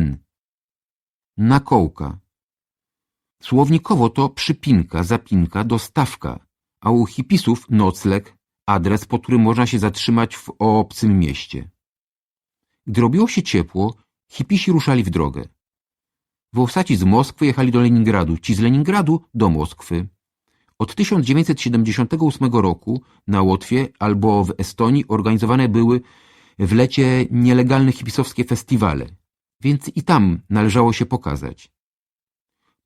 N. Nakołka. Słownikowo to przypinka, zapinka, dostawka, a u hipisów nocleg, adres, pod którym można się zatrzymać w obcym mieście. Gdy robiło się ciepło, hipisi ruszali w drogę. Włosaci z Moskwy jechali do Leningradu, ci z Leningradu do Moskwy. Od 1978 roku na Łotwie albo w Estonii organizowane były w lecie nielegalne hipisowskie festiwale, więc i tam należało się pokazać.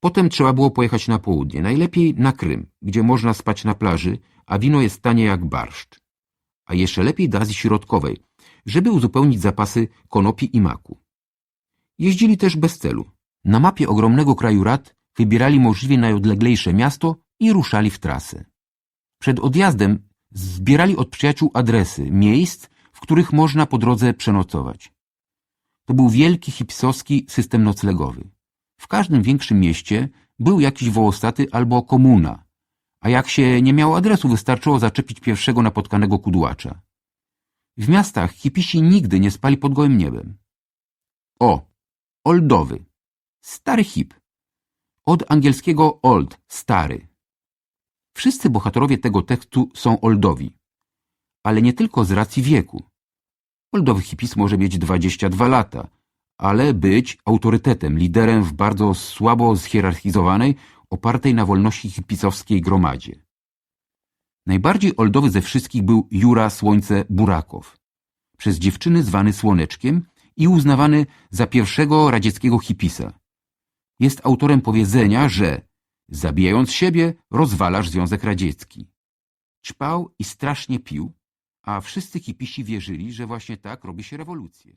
Potem trzeba było pojechać na południe, najlepiej na Krym, gdzie można spać na plaży, a wino jest tanie jak barszcz. A jeszcze lepiej do Azji Środkowej, żeby uzupełnić zapasy konopi i maku. Jeździli też bez celu. Na mapie ogromnego kraju rad wybierali możliwie najodleglejsze miasto i ruszali w trasę. Przed odjazdem zbierali od przyjaciół adresy miejsc, w których można po drodze przenocować. To był wielki hipsowski system noclegowy. W każdym większym mieście był jakiś wołostaty albo komuna, a jak się nie miało adresu, wystarczyło zaczepić pierwszego napotkanego kudłacza. W miastach hipisi nigdy nie spali pod gołym niebem. O, oldowy, stary hip. Od angielskiego old, stary. Wszyscy bohaterowie tego tekstu są oldowi, ale nie tylko z racji wieku. Oldowy hipis może mieć 22 lata, ale być autorytetem, liderem w bardzo słabo zhierarchizowanej, opartej na wolności hipisowskiej gromadzie. Najbardziej oldowy ze wszystkich był Jura Słońce Burakow, przez dziewczyny zwany Słoneczkiem i uznawany za pierwszego radzieckiego hipisa. Jest autorem powiedzenia, że zabijając siebie, rozwalasz Związek Radziecki. Ćpał i strasznie pił, a wszyscy hipisi wierzyli, że właśnie tak robi się rewolucję.